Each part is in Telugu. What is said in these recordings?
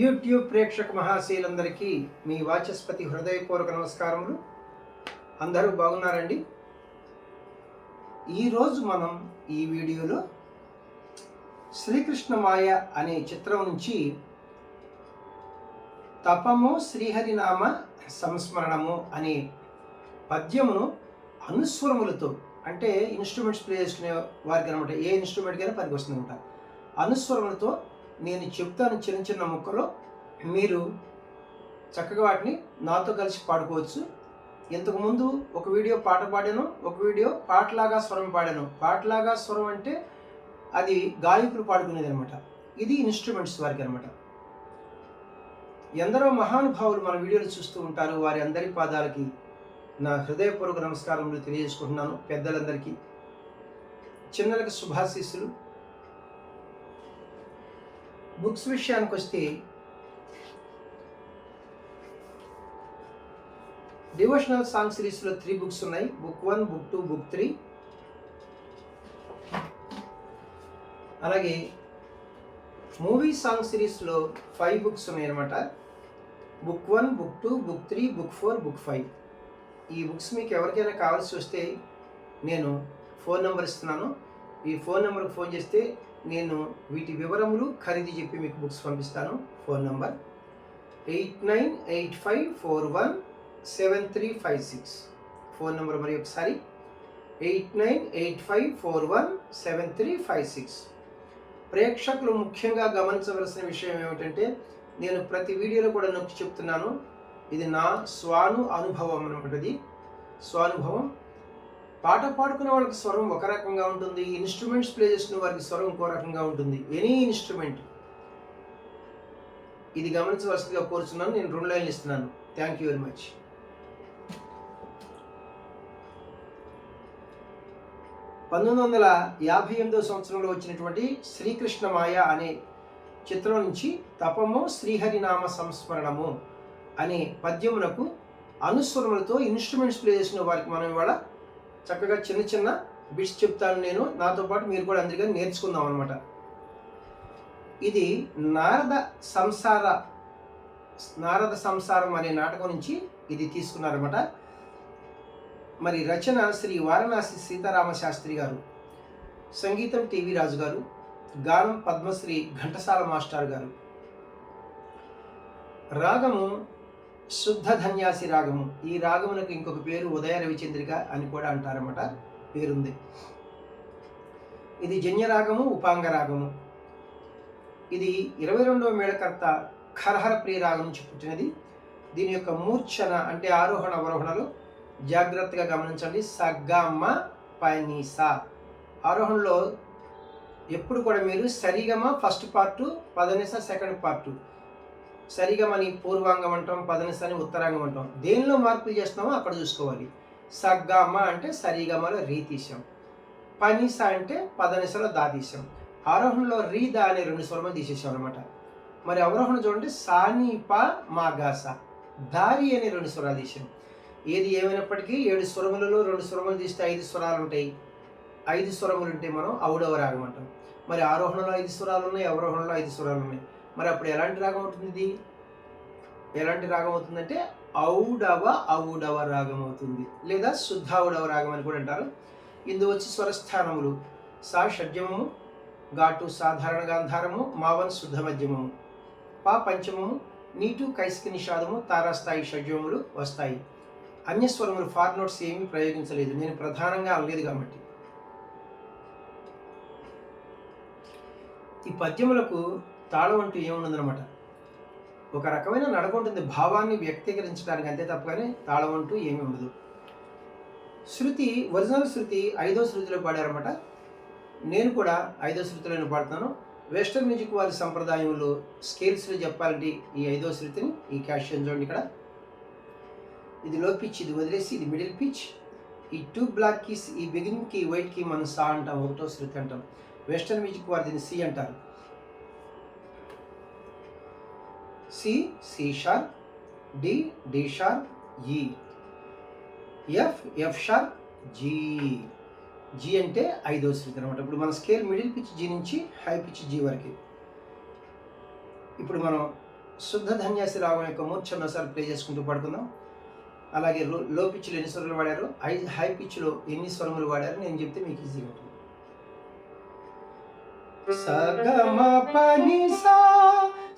యూట్యూబ్ ప్రేక్షక మహాశీలందరికీ మీ వాచస్పతి హృదయపూర్వక నమస్కారములు. అందరూ బాగున్నారండి? ఈరోజు మనం ఈ వీడియోలో శ్రీకృష్ణ మాయ అనే చిత్రం నుంచి తపము శ్రీహరినామ సంస్మరణము అనే పద్యమును అనుస్వరములతో అంటే ఇన్స్ట్రుమెంట్స్ ప్లే చేసుకునే వారికి అనమాట ఏ ఇన్స్ట్రుమెంట్కైనా పనికి వస్తుంది అనుస్వరములతో నేను చెప్తాను చిన్న చిన్న ముక్కలో. మీరు చక్కగా వాటిని నాతో కలిసి పాడుకోవచ్చు. ఇంతకుముందు ఒక వీడియో పాట పాడాను ఒక వీడియో పాటలాగా స్వరం పాడాను. పాటలాగా స్వరం అంటే అది గాయకులు పాడుకునేది అనమాట ఇది ఇన్స్ట్రుమెంట్స్ వారికి అనమాట ఎందరో మహానుభావులు మన వీడియోలు చూస్తూ ఉంటారు. వారి అందరి పాదాలకి నా హృదయపూర్వక నమస్కారములు తెలియజేసుకుంటున్నాను. పెద్దలందరికీ చిన్నలకు శుభాశీస్సులు. బుక్స్ విషయానికి వస్తే డివోషనల్ సాంగ్ సిరీస్లో త్రీ బుక్స్ ఉన్నాయి. Book one book two book three. అలాగే మూవీ సాంగ్ సిరీస్లో ఫైవ్ బుక్స్ ఉన్నాయి అనమాట book one book two book three book four book five. ఈ బుక్స్ మీకు ఎవరికైనా కావాల్సి వస్తే నేను ఫోన్ నెంబర్ ఇస్తున్నాను. ఈ ఫోన్ నెంబర్కి ఫోన్ చేస్తే నేను వీటి వివరములు ఖరీదు చెప్పి మీకు బుక్స్ పంపిస్తాను. Phone number eight nine eight five four one seven three five six. Phone number మరి ఒకసారి eight nine eight five four one seven three five six. ప్రేక్షకులు ముఖ్యంగా గమనించవలసిన విషయం ఏమిటంటే నేను ప్రతి వీడియోలో కూడా నొక్కి చెప్తున్నాను ఇది నా స్వాను అనుభవం అనమాటది స్వానుభవం పాట పాడుకునే వాళ్ళకి స్వరం ఒక రకంగా ఉంటుంది ఇన్స్ట్రుమెంట్స్ ప్లే చేసిన వారికి స్వరం ఇంకో రకంగా ఉంటుంది. ఎనీ ఇన్స్ట్రుమెంట్ ఇది గమనించవలసిందిగా కోరుచున్నాను నేను రెండు లైన్లు ఇస్తున్నాను. థ్యాంక్ యూ వెరీ మచ్ పంతొమ్మిది వందల యాభై ఎనిమిదో సంవత్సరంలో వచ్చినటువంటి శ్రీకృష్ణ మాయ అనే చిత్రం నుంచి తపము శ్రీహరినామ సంస్మరణము అనే పద్యమునకు అనుస్వరములతో ఇన్స్ట్రుమెంట్స్ ప్లే చేసిన వారికి మనం ఇవాళ చక్కగా చిన్న చిన్న బిట్స్ చెప్తాను నేను. నాతో పాటు మీరు కూడా అందరికీ నేర్చుకుందాం అనమాట ఇది నారద సంసార నారద సంసారం అనే నాటకం నుంచి ఇది తీసుకున్నారన్నమాట. మరి రచన శ్రీ వారణాసి సీతారామ శాస్త్రి గారు సంగీతం టీవీ రాజు గారు గానం పద్మశ్రీ ఘంటసాల మాస్టర్ గారు. రాగము శుద్ధ ధన్యాసి రాగము. ఈ రాగమునకు ఇంకొక పేరు ఉదయ రవిచంద్రిక అని కూడా అంటారన్నమాట. పేరుంది. ఇది జన్య రాగము ఉపాంగ రాగము. ఇది ఇరవై రెండవ మేళకర్త ఖరహర ప్రియ రాగం నుంచి పుట్టినది. దీని యొక్క మూర్ఛన అంటే ఆరోహణ అవరోహణలు జాగ్రత్తగా గమనించండి. సగ్గమ్మ పనీస ఆరోహణలో ఎప్పుడు కూడా మీరు సరిగమ ఫస్ట్ పార్టు పదనిస సెకండ్ పార్టు. సరిగమని పూర్వాంగం అంటాం పదనిసని ఉత్తరాంగం అంటాం దేనిలో మార్పులు చేస్తున్నామో అక్కడ చూసుకోవాలి. సగ్గమ అంటే సరిగమలో రీతీశం. పనిస అంటే పదనిసలో దా తీసాం ఆరోహణలో రీ దా అనే రెండు స్వరములు తీసేసాం అనమాట మరి అవరోహణ చూడండి. సాని ప మా గాస దారి అనే రెండు స్వరాలు తీసాం ఏది ఏమైనప్పటికీ ఏడు స్వరములలో రెండు స్వరములు తీస్తే ఐదు స్వరాలు ఉంటాయి. ఐదు స్వరములు ఉంటే మనం ఔడవ రాగం అంటాం. మరి ఆరోహణలో ఐదు స్వరాలు ఉన్నాయి అవరోహణలో ఐదు స్వరాలు ఉన్నాయి. మరి అప్పుడు ఎలాంటి రాగం అవుతుంది ఇది ఎలాంటి రాగం అవుతుందంటే ఔడవ ఔడవ రాగం అవుతుంది. లేదా శుద్ధ ఔడవ రాగం అని కూడా అంటారు. ఇందు వచ్చి స్వరస్థానములు. సా షడ్జమము ఘాటు సాధారణ గాంధారము మావన్ శుద్ధ మధ్యమము. పా పంచమము నీటు కైసిక నిషాదము తారాస్థాయి షడ్జములు వస్తాయి. అన్యస్వరములు ఫార్ నోట్స్ ఏమీ ప్రయోగించలేదు. నేను ప్రధానంగా అనలేదు కాబట్టి. ఈ పద్యములకు తాళం అంటూ ఏముండదనమాట ఒక రకమైన నడక ఉంటుంది. భావాన్ని వ్యక్తీకరించడానికి అంతే తప్ప కానీ తాళం అంటూ ఏమీ ఉండదు. శృతి ఒరిజినల్ శృతి ఐదో శృతిలో పాడారన్నమాట. నేను కూడా ఐదో శృతిలోనే పాడుతాను వెస్టర్న్ మ్యూజిక్ వారి సంప్రదాయంలో స్కేల్స్లో చెప్పాలంటే ఈ ఐదో శృతిని ఈ క్యాషియన్ చూడండి ఇక్కడ. ఇది లో పిచ్ ఇది వదిలేసి ఇది మిడిల్ పిచ్ ఈ టూ బ్లాక్ కీస్ ఈ బిగిన్కి వైట్కి మనం సా అంటాం ఒకటో శృతి అంటాం. వెస్టర్న్ మ్యూజిక్ వారు దీన్ని సి అంటారు. C C sharp D D sharp E. F F sharp G. G అంటే ఐదో శృతి అనమాట ఇప్పుడు మన స్కేల్ మిడిల్ పిచ్ జీ నుంచి హై పిచ్ జీ వరకు. ఇప్పుడు మనం శుద్ధ ధన్యాసి రాగం యొక్క మూర్ఛన్న సార్ ప్లే చేసుకుంటూ పడుకుందాం. అలాగే లో లో పిచ్లో ఎన్ని స్వరములు వాడారు? హై హై పిచ్లో ఎన్ని స్వరములు వాడారు నేను చెప్తే మీకు ఈజీగా ఉంటుంది. సగమ పని సా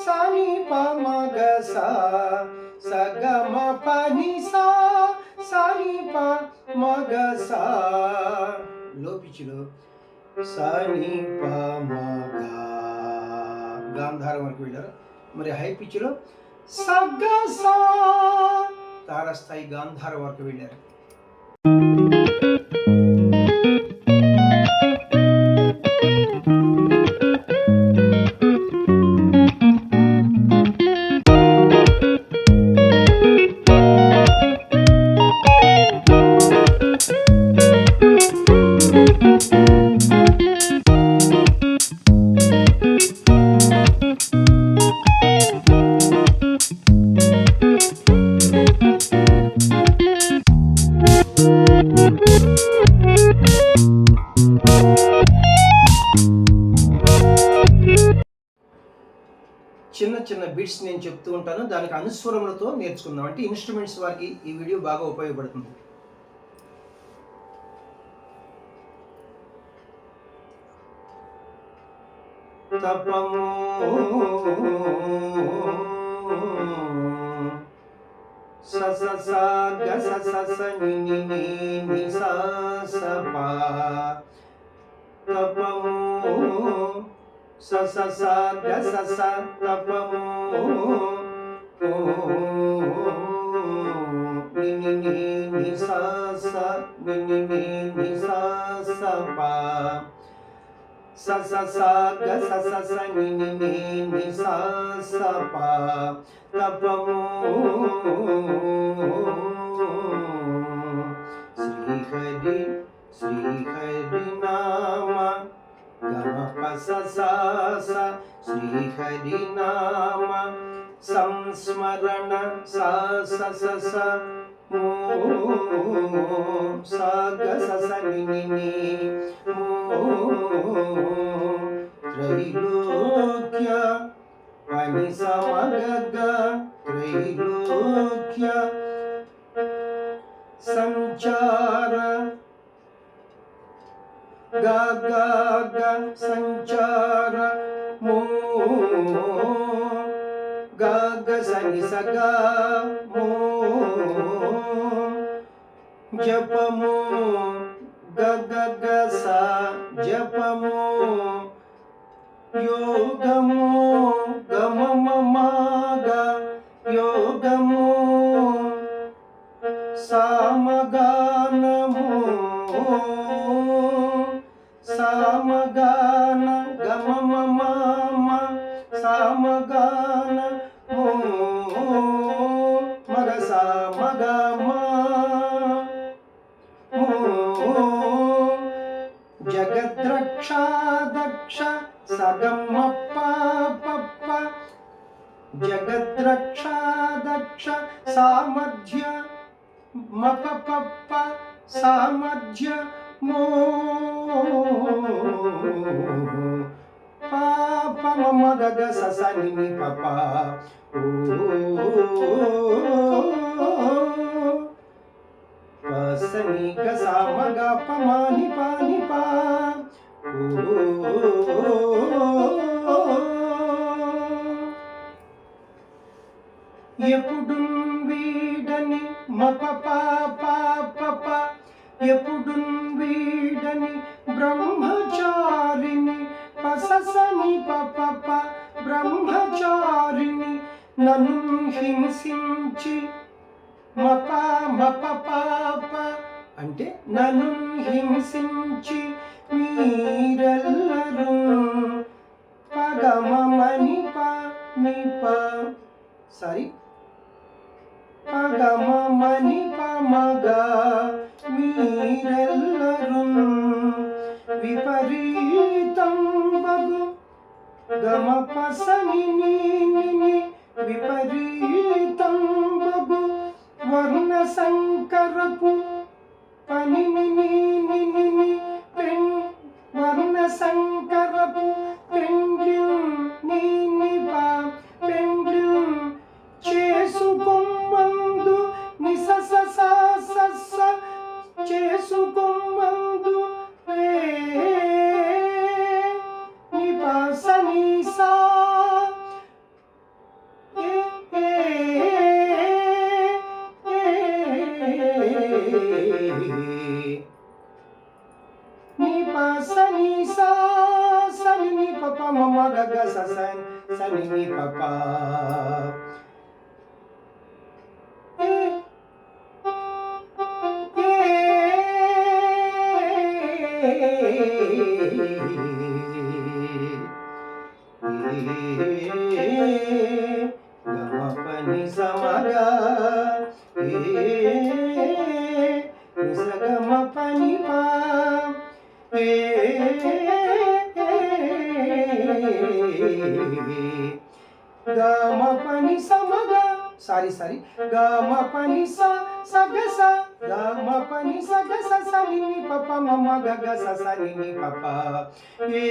సని ప మగ సా సగమ పని సా సని ప మగ సా లో పిచ్లో సని ప మగ గాంధారం వరకు వెళ్ళారు మరి హై పిచ్లో సగ సా తారస్థాయి గాంధారం వరకు వెళ్ళారు నేను చెప్తూ ఉంటాను. దానికి అనుస్వరములతో నేర్చుకుందాం. అంటే ఇన్స్ట్రుమెంట్స్ వారికి ఈ వీడియో బాగా ఉపయోగపడుతుంది. తపము స స స గ స స స ని ని ని ని స స ప తపము స స స గ స స తపము ని ని ని ని స స ని ని ని ని స స ప స స స గ స స స ని ని ని ని స స ప తపము శ్రీహరి శ్రీహరి గమ ప స స స శ్రీహరి నామ సంస్మరణ స స స స మూ స గ స స ని ని ని మూ త్రైలోక్య పని సమగగ త్రైలోక్య సంచార గ గ గ సంచార మూ గ గ సని స గ మూ జపము. గ గ గ స జపము. యోగము. గమ సగమ పప్ప జగద్రక్షాదక్ష సామధ్య మప పప్ప సామధ్య మో పాప మమ గగ సస నిమి పప పసని గ సామ గ పమాని పాని పా ఎప్పుడు వీడని మప పాప ఎప్పుడు వీడని బ్రహ్మచారిని పససని పప బ్రహ్మచారిని నన్ను హింసించి మప మప పాప అంటే నన్ను హింసించి మీరెల్లరూ పగమమని ప ని ప సారీ. పగమని పమగ మీరెల్లరూ విపరీతం బగు గమ పసని విపరీతం బగు వర్ణ సంకరపు పని त्रिं वर्णसङ्करप त्रिं ग्लिं नीनिप त्रिं ग्लिं చేసుకొమ్మందు నిసససస చేసుకొమ్మందు పెన్ వర్ణ సంకరపు పెండ్లి నీ పా పెండ్లి ని ని ప ప ఏ గమపని సమగా నిసగమ పని పా గమ పని సమగా సారీ సారీ గమ పని స సగ స గమ పని సగ స స ని ని ప ప మ మ గ గ స స ని ని ప ప ఏ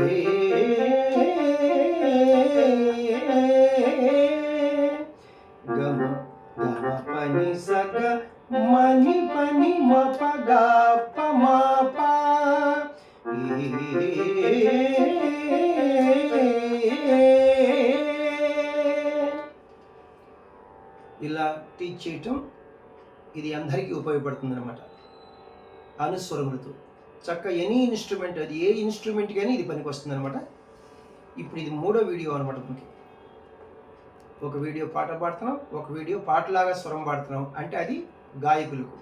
గమ మని పని ఇలా టీచ్ చేయటం ఇది అందరికీ ఉపయోగపడుతుంది అనమాట అనుస్వరములతో. చక్క ఎనీ ఇన్స్ట్రుమెంట్ అది ఏ ఇన్స్ట్రుమెంట్ కానీ ఇది పనికి వస్తుంది అనమాట ఇప్పుడు ఇది మూడో వీడియో అనమాట మనకి. ఒక వీడియో పాట పాడుతున్నాం ఒక వీడియో పాటలాగా స్వరం పాడుతున్నాం. అంటే అది గాయకులకు.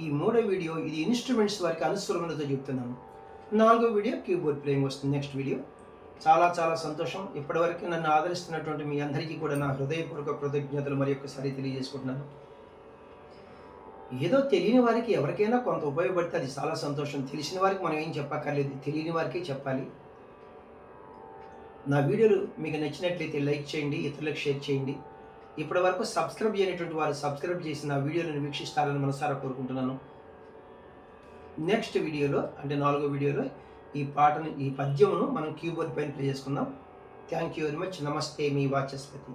ఈ మూడో వీడియో ఇది ఇన్స్ట్రుమెంట్స్ వారికి అనుసరణతో చెప్తున్నాను. నాలుగో వీడియో కీబోర్డ్ ప్లేయింగ్ వస్తుంది. Next video. చాలా చాలా సంతోషం. ఇప్పటివరకు నన్ను ఆదరిస్తున్నటువంటి మీ అందరికీ కూడా నా హృదయపూర్వక కృతజ్ఞతలు మరి ఒక్కసారి తెలియజేసుకుంటున్నాను. ఏదో తెలియని వారికి ఎవరికైనా కొంత ఉపయోగపడితే అది చాలా సంతోషం. తెలిసిన వారికి మనం ఏం చెప్పక్కర్లేదు. తెలియని వారికే చెప్పాలి. నా వీడియోలు మీకు నచ్చినట్లయితే లైక్ చేయండి ఇతరులకు షేర్ చేయండి. ఇప్పటి వరకు సబ్స్క్రైబ్ చేయనటువంటి వారు సబ్స్క్రైబ్ చేసిన వీడియోలను వీక్షిస్తారని మనసారా కోరుకుంటున్నాను. నెక్స్ట్ వీడియోలో అంటే నాలుగో వీడియోలో ఈ పాటను ఈ పద్యమును మనం కీబోర్డ్ పైన ప్లే చేసుకుందాం. థ్యాంక్ యూ వెరీ మచ్ నమస్తే మీ వాచస్పతి.